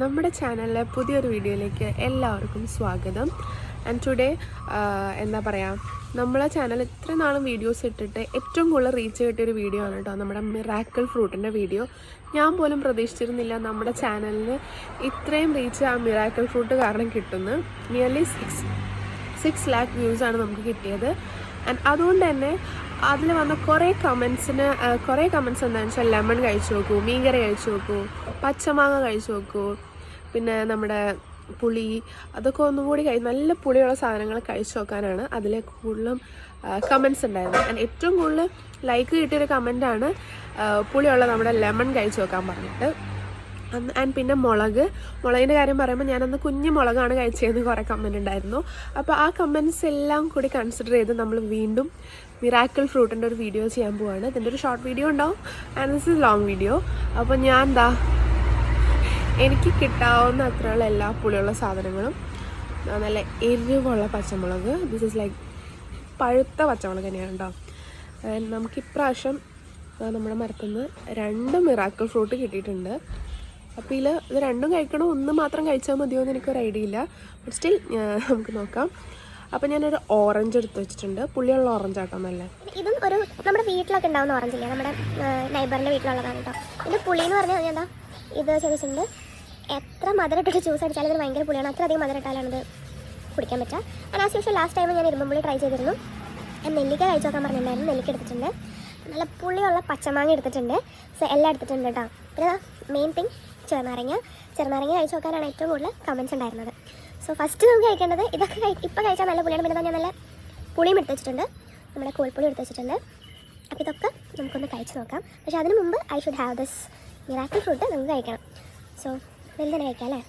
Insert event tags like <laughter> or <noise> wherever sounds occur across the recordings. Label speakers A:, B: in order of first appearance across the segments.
A: നമ്മുടെ ചാനലിലെ പുതിയൊരു വീഡിയോയിലേക്ക് എല്ലാവർക്കും സ്വാഗതം. ആൻഡ് ടുഡേ എന്താ പറയുക നമ്മളെ ചാനൽ ഇത്ര നാളും വീഡിയോസ് ഇട്ടിട്ട് ഏറ്റവും കൂടുതൽ റീച്ച് കിട്ടിയൊരു വീഡിയോ ആണ് കേട്ടോ നമ്മുടെ മിറാക്കിൾ ഫ്രൂട്ടിന്റെ വീഡിയോ ഞാൻ പോലും പ്രതീക്ഷിച്ചിരുന്നില്ല നമ്മുടെ ചാനലിന് ഇത്രയും റീച്ച് ആ മിറാക്കിൾ ഫ്രൂട്ട് കാരണം കിട്ടുന്നു. Nearly six six lakh views ആണ് നമുക്ക് കിട്ടിയത്. ആൻഡ് അതുകൊണ്ട് തന്നെ അതിൽ വന്ന കുറേ കമൻസിന് കുറേ കമൻസ് എന്താണെന്ന് വെച്ചാൽ ലെമൺ കഴിച്ചു നോക്കൂ മീൻകറി കഴിച്ചു നോക്കൂ പച്ചമാങ്ങ കഴിച്ചു നോക്കൂ പിന്നെ നമ്മുടെ പുളി അതൊക്കെ ഒന്നും കൂടി കഴി നല്ല പുളിയുള്ള സാധനങ്ങൾ കഴിച്ചു നോക്കാനാണ് അതിൽ കൂടുതലും കമൻസ് ഉണ്ടായിരുന്നത്. ആൻഡ് ഏറ്റവും കൂടുതൽ ലൈക്ക് കിട്ടിയൊരു കമന്റാണ് പുളിയുള്ള നമ്മുടെ ലെമൺ കഴിച്ചു നോക്കാൻ പറഞ്ഞിട്ട്. ആൻഡ് പിന്നെ മുളക്. മുളകിന്റെ കാര്യം പറയുമ്പോൾ ഞാനന്ന് കുഞ്ഞു മുളകാണ് കഴിച്ചതെന്ന് കുറേ കമന്റ് ഉണ്ടായിരുന്നു. അപ്പോൾ ആ കമന്റ്സ് എല്ലാം കൂടി കൺസിഡർ ചെയ്ത് നമ്മൾ വീണ്ടും മിറാക്കിൾ ഫ്രൂട്ടിന്റെ ഒരു വീഡിയോ ചെയ്യാൻ പോവാണ്. ഇതിന്റെ ഒരു ഷോർട്ട് വീഡിയോ ഉണ്ടാവും. And this is long video അപ്പോൾ ഞാൻ എന്താ എനിക്ക് കിട്ടാവുന്ന അത്രയുള്ള എല്ലാ പുളിയുള്ള സാധനങ്ങളും നല്ല എരിവുള്ള പച്ചമുളക്. ദിസ് ഇസ് ലൈക്ക് പഴുത്ത പച്ചമുളക് തന്നെയാണ് കേട്ടോ നമുക്ക് ഇപ്രാവശ്യം നമ്മുടെ മരത്തുനിന്ന് രണ്ട് മിറാക്കിൾ ഫ്രൂട്ട് കിട്ടിയിട്ടുണ്ട്. അപ്പോൾ ഇതിൽ ഇത് രണ്ടും കഴിക്കണോ? ഒന്ന് മാത്രം കഴിച്ചാൽ മതിയോ എന്ന് എനിക്കൊരു ഐഡിയ ഇല്ല. ബട്ട് സ്റ്റിൽ നമുക്ക് നോക്കാം. അപ്പം ഞാനൊരു ഓറഞ്ച് എടുത്ത് വെച്ചിട്ടുണ്ട്. പുളിയുള്ള ഓറഞ്ച് ആട്ടോ നല്ല.
B: ഇതും ഒരു നമ്മുടെ വീട്ടിലൊക്കെ ഉണ്ടാവുന്ന ഓറഞ്ച് ഇല്ലേ? നമ്മുടെ നൈബറിന്റെ വീട്ടിലുള്ളതാണ് കേട്ടോ ഇത് പുളി എന്ന് പറഞ്ഞാൽ എന്താ? ഇത് ചോദിച്ചിട്ടുണ്ട് എത്ര മധുരം ഇട്ടിട്ട് ജ്യൂസ് അടിച്ചാലും ഇതിന് ഭയങ്കര പുളിയാണ്. അത്രയധികം മധുരം ഇട്ടാലാണ് ഇത് കുടിക്കാൻ പറ്റുക. And as usual last time ഞാൻ ഇരുമ്പുള്ളി ട്രൈ ചെയ്തിരുന്നു. ഞാൻ നെല്ലിക്ക കഴിച്ചു നോക്കാൻ പറഞ്ഞിട്ടുണ്ടായിരുന്നു. നെല്ലിക്ക എടുത്തിട്ടുണ്ട്. നല്ല പുളിയുള്ള പച്ചമാങ്ങ എടുത്തിട്ടുണ്ട്. സോ എല്ലാം എടുത്തിട്ടുണ്ട് കേട്ടോ. പിന്നെ മെയിൻ തിങ് ചെറുനാരങ്ങ. ചെറുനാരങ്ങ കഴിച്ചു നോക്കാനാണ് ഏറ്റവും കൂടുതൽ കമൻസ് ഉണ്ടായിരുന്നത്. സോ ഫസ്റ്റ് നമുക്ക് കഴിക്കേണ്ടത് ഇതൊക്കെ കഴി ഇപ്പോൾ കഴിച്ചാൽ നല്ല പുളിയാണ്. പിന്നെ ഞാൻ നല്ല പുളിയും എടുത്ത് വെച്ചിട്ടുണ്ട്. നമ്മുടെ കോൽപ്പുളി എടുത്ത് വെച്ചിട്ടുണ്ട്. അപ്പോൾ ഇതൊക്കെ നമുക്കൊന്ന് കഴിച്ച് നോക്കാം. പക്ഷേ അതിന് മുമ്പ് I should have this miracle food നമുക്ക് കഴിക്കണം. സോ തന്നെ കഴിക്കാം അല്ലേ?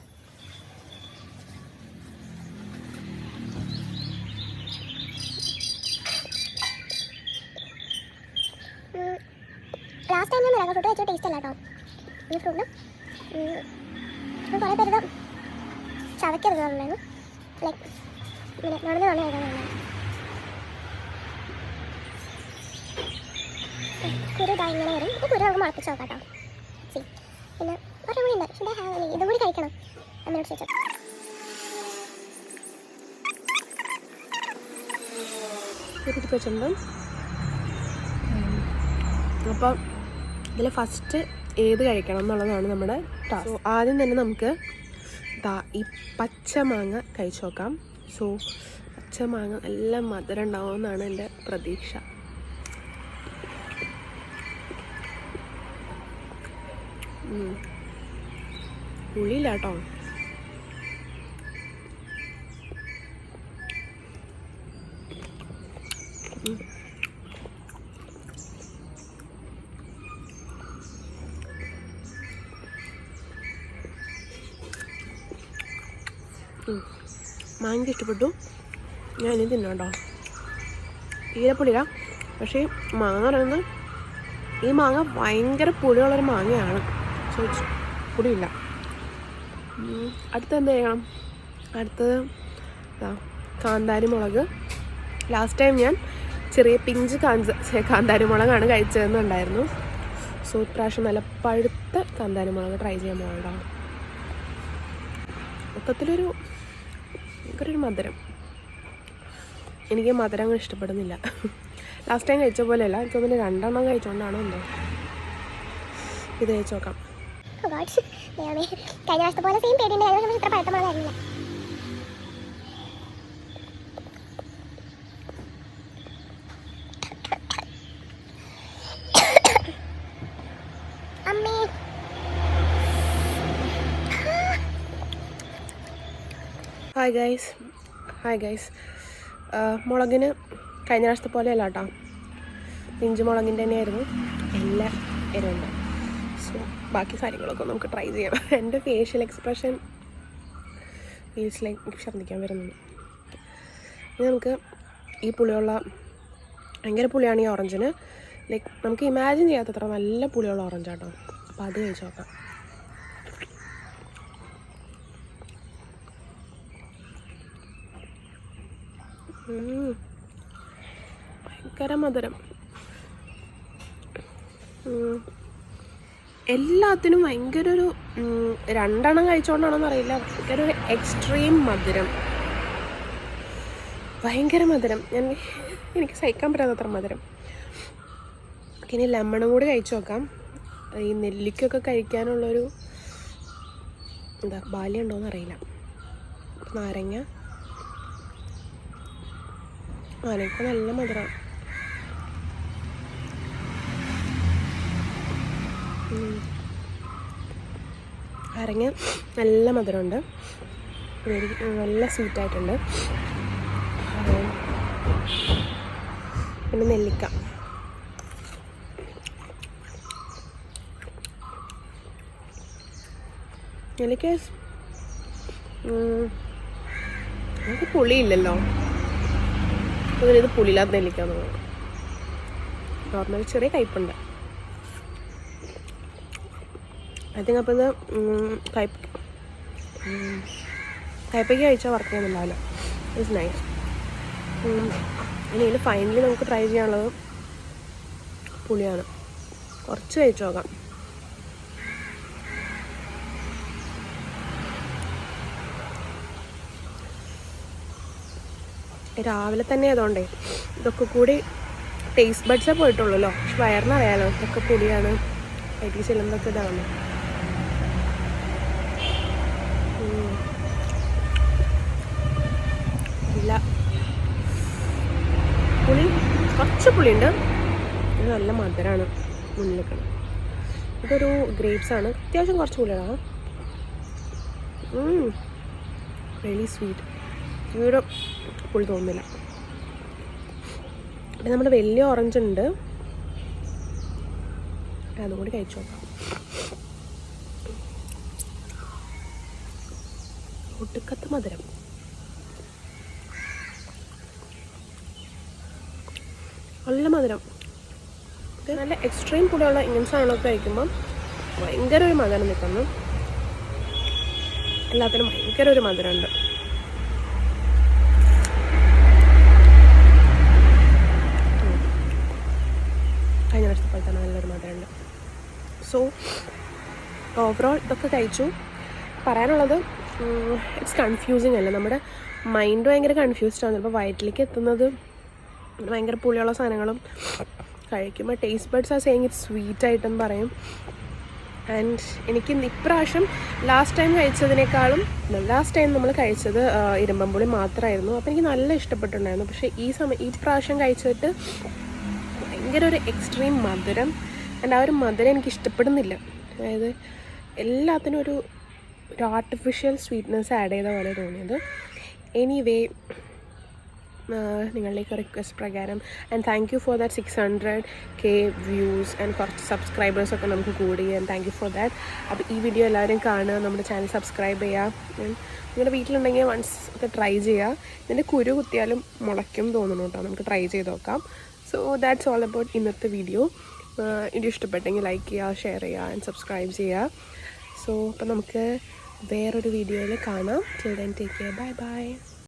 B: ലാസ്റ്റ് ടൈം ഞാൻ ഫ്രൂട്ട് വെച്ച ടേസ്റ്റ് അല്ല കേട്ടോ. ഈ ഫ്രൂട്ടിന് കുറേ പേരുടെ ചവയ്ക്കരുതാറുണ്ടായിരുന്നു ലൈക്ക് ഇങ്ങനെ നടന്ന് കഴിക്കാറുണ്ടായിരുന്നു കുരു ഇങ്ങനെ വരും. ഈ കുരു നമുക്ക് മുളപ്പിച്ച് നോക്കാം കേട്ടോ. പിന്നെ കൂടി കഴിക്കണം.
A: അപ്പം ഇതിൽ ഫസ്റ്റ് ഏത് കഴിക്കണം എന്നുള്ളതാണ് നമ്മുടെ ടാസ്ക് ആദ്യം തന്നെ നമുക്ക് ഈ പച്ചമാങ്ങ കഴിച്ചു നോക്കാം. സോ പച്ചമാങ്ങ നല്ല മധുരം ഉണ്ടാവുമെന്നാണ് എന്റെ പ്രതീക്ഷ. ഉം. പുളിയില്ല കേട്ടോ മാങ്ങ ഇഷ്ടപ്പെട്ടു. ഞാൻ ഇനി തിന്നാം കേട്ടോ തീരെ പുളിയില്ല പക്ഷേ മാങ്ങ പറയുന്നത് ഈ മാങ്ങ ഭയങ്കര പുളിയുള്ളൊരു മാങ്ങയാണ്. ചോദിച്ചു പുളിയില്ല. അടുത്ത എന്ത് ചെയ്യണം? അടുത്തത് കാന്താരി മുളക്. ലാസ്റ്റ് ടൈം ഞാൻ ചെറിയ പിഞ്ച് കാഞ്ച കാന്താരി മുളകാണ് കഴിച്ചതെന്നുണ്ടായിരുന്നു. സോ ഇപ്രാവശ്യം നല്ല പഴുത്ത കാന്താരി മുളക് ട്രൈ ചെയ്യാൻ പോകണ്ടോ മൊത്തത്തിലൊരു ഒരു മധുരം. എനിക്ക് മധുരം അങ്ങനെ ഇഷ്ടപ്പെടുന്നില്ല. ലാസ്റ്റ് ടൈം കഴിച്ച പോലെയല്ല. എനിക്ക് തോന്നുന്നു രണ്ടെണ്ണം കഴിച്ചോണ്ടാണോ എന്തോ. ഇത് കഴിച്ചു നോക്കാം.
B: God. ദൈവമേ കഴിഞ്ഞ വർഷത്തെ പോലെ സെയിം പേടിയുണ്ട്. കഴിഞ്ഞ വർഷം ഇത്ര പഴുത്ത കാര്യമില്ല
A: ഹായ് ഗൈസ് ഹായ് ഗൈസ് മുളകിന് കഴിഞ്ഞ പ്രാവശ്യത്തെ പോലെയല്ല കേട്ടോ പിഞ്ച് മുളകിന്റെ തന്നെയായിരുന്നു. എല്ലാ എരിവുണ്ട്. ബാക്കി കാര്യങ്ങളൊക്കെ നമുക്ക് ട്രൈ ചെയ്യാം. <laughs> എന്റെ ഫേഷ്യൽ എക്സ്പ്രഷൻ ഫേസിലേക്ക് ഛർദ്ദിക്കാൻ വരുന്നുണ്ട്. ഇനി നമുക്ക് ഈ പുളിയുള്ള ഭയങ്കര പുളിയാണ് ഈ ഓറഞ്ചിന് ലൈക്ക് നമുക്ക് ഇമാജിൻ ചെയ്യാത്തത്ര നല്ല പുളിയുള്ള ഓറഞ്ചാട്ടോ അപ്പോൾ അത് കഴിച്ച് നോക്കാം. ഭയങ്കര മധുരം. എല്ലാത്തിനും ഭയങ്കര ഒരു രണ്ടെണ്ണം കഴിച്ചോണ്ടാണോന്ന് അറിയില്ല. ഭയങ്കര ഒരു എക്സ്ട്രീം മധുരം. ഭയങ്കര മധുരം. ഞാൻ എനിക്ക് സഹിക്കാൻ പറ്റാത്തത്ര മധുരം. ഇനി ലെമണും കൂടി കഴിച്ചു നോക്കാം. ഈ നെല്ലിക്കൊക്കെ കഴിക്കാനുള്ളൊരു എന്താ ബാല്യം ഉണ്ടോയെന്ന് അറിയില്ല. നാരങ്ങ. നാരങ്ങ നല്ല മധുരം. നാരങ്ങ നല്ല മധുരമുണ്ട്. നല്ല സ്വീറ്റായിട്ടുണ്ട്. പിന്നെ നെല്ലിക്ക. നെല്ലിക്ക നമുക്ക് പുളിയില്ലല്ലോ. അതുപോലെ ഇത് പുളിയില്ലാത്ത തോന്നുന്നു. നോർമൽ ചെറിയ കയ്പുണ്ട് ഐ തിങ്ക് അപ്പോൾ ഇത് ഉം, കൈപ്പയ്ക്ക് കഴിച്ചാൽ വർക്ക് ചെയ്യുന്നുണ്ടാവില്ല ഇറ്റ്സ് നൈസ് ഇനി ഇതിൽ ഫൈനലി നമുക്ക് ട്രൈ ചെയ്യാനുള്ളത് പുളിയാണ്. കുറച്ച് കഴിച്ചു നോക്കാം. രാവിലെ തന്നെ ആയതുകൊണ്ടേ ഇതൊക്കെ കൂടി ടേസ്റ്റ് ബഡ്സേ പോയിട്ടുള്ളൂല്ലോ പക്ഷെ വയറിനറിയാലോ ഇതൊക്കെ പൊടിയാണ് ടി ചെല്ലുന്നതൊക്കെ ഇതാണ്. ഇല്ല. പുളി കുറച്ച് പുളിയുണ്ട്. ഇത് നല്ല മധുരമാണ് മുന്നിൽ നിൽക്കണം ഇതൊരു ഗ്രേപ്സ് ആണ്. അത്യാവശ്യം കുറച്ച് പുളിയാണ് വെരി സ്വീറ്റ് ഇവിടെ പുളി തോന്നുന്നില്ല. പിന്നെ നമ്മുടെ വലിയ ഓറഞ്ച് ഉണ്ട്. അതും കൂടി കഴിച്ചു നോക്കാം. ഒടുക്കത്തെ മധുരം. നല്ല മധുരം. നല്ല എക്സ്ട്രീം കൂടെയുള്ള ഇങ്ങനത്തെ സാധനമൊക്കെ കഴിക്കുമ്പം ഭയങ്കര ഒരു മധുരം നിൽക്കുന്നു. എല്ലാത്തിനും ഭയങ്കര ഒരു മധുരമുണ്ട്. കഴിഞ്ഞ വർഷത്തെ പോലെ തന്നെ നല്ലൊരു മധുരമുണ്ട്. സോ ഓവറോൾ ഇതൊക്കെ കഴിച്ചു. പറയാനുള്ളത് ഇറ്റ്സ് കൺഫ്യൂസിങ് അല്ല? നമ്മുടെ മൈൻഡ് ഭയങ്കര കൺഫ്യൂസ്ഡ് ആണ്. ചിലപ്പോൾ വയറ്റിലേക്ക് എത്തുന്നത് ഭയങ്കര പുളിയുള്ള സാധനങ്ങളും കഴിക്കുമ്പോൾ ടേസ്റ്റ് ബഡ്സ് ആ സെയിങ് ഇറ്റ് സ്വീറ്റ് ആയിട്ടെന്ന് പറയും. ആൻഡ് എനിക്ക് ഇപ്രാവശ്യം ലാസ്റ്റ് ടൈം കഴിച്ചതിനേക്കാളും ലാസ്റ്റ് ടൈം നമ്മൾ കഴിച്ചത് ഇരുമ്പമ്പുളി മാത്രമായിരുന്നു അപ്പോൾ എനിക്ക് നല്ല ഇഷ്ടപ്പെട്ടിട്ടുണ്ടായിരുന്നു പക്ഷേ ഈ സമയം ഈ പ്രാവശ്യം കഴിച്ചിട്ട് ഭയങ്കര ഒരു എക്സ്ട്രീം മധുരം. ആൻഡ് ആ ഒരു മധുരം എനിക്ക് ഇഷ്ടപ്പെടുന്നില്ല. അതായത് എല്ലാത്തിനും ഒരു ഒരു ആർട്ടിഫിഷ്യൽ സ്വീറ്റ്നെസ് ആഡ് ചെയ്ത പോലെ തോന്നിയത്. എനിവേ നിങ്ങളിലേക്ക് റിക്വസ്റ്റ് പ്രകാരം and thank you for that six hundred K views and കുറച്ച് സബ്സ്ക്രൈബേഴ്സൊക്കെ നമുക്ക് കൂടി and thank you for that അപ്പോൾ ഈ വീഡിയോ എല്ലാവരും കാണുക നമ്മുടെ ചാനൽ സബ്സ്ക്രൈബ് ചെയ്യുക. നിങ്ങളുടെ വീട്ടിലുണ്ടെങ്കിൽ വൺസ് ഒക്കെ ട്രൈ ചെയ്യുക. ഇതിന്റെ കുരു കുത്തിയാലും മുളയ്ക്കും തോന്നുന്നു കേട്ടോ. നമുക്ക് ട്രൈ ചെയ്ത് നോക്കാം. സോ ദാറ്റ്സ് ഓൾ അബൌട്ട് ഇന്നത്തെ വീഡിയോ ഇത് ഇഷ്ടപ്പെട്ടെങ്കിൽ ലൈക്ക് ചെയ്യുക ഷെയർ ചെയ്യുക ആൻഡ് സബ്സ്ക്രൈബ് ചെയ്യുക. സോ അപ്പോൾ നമുക്ക് വേറൊരു വീഡിയോയിൽ കാണാം. Then take care bye bye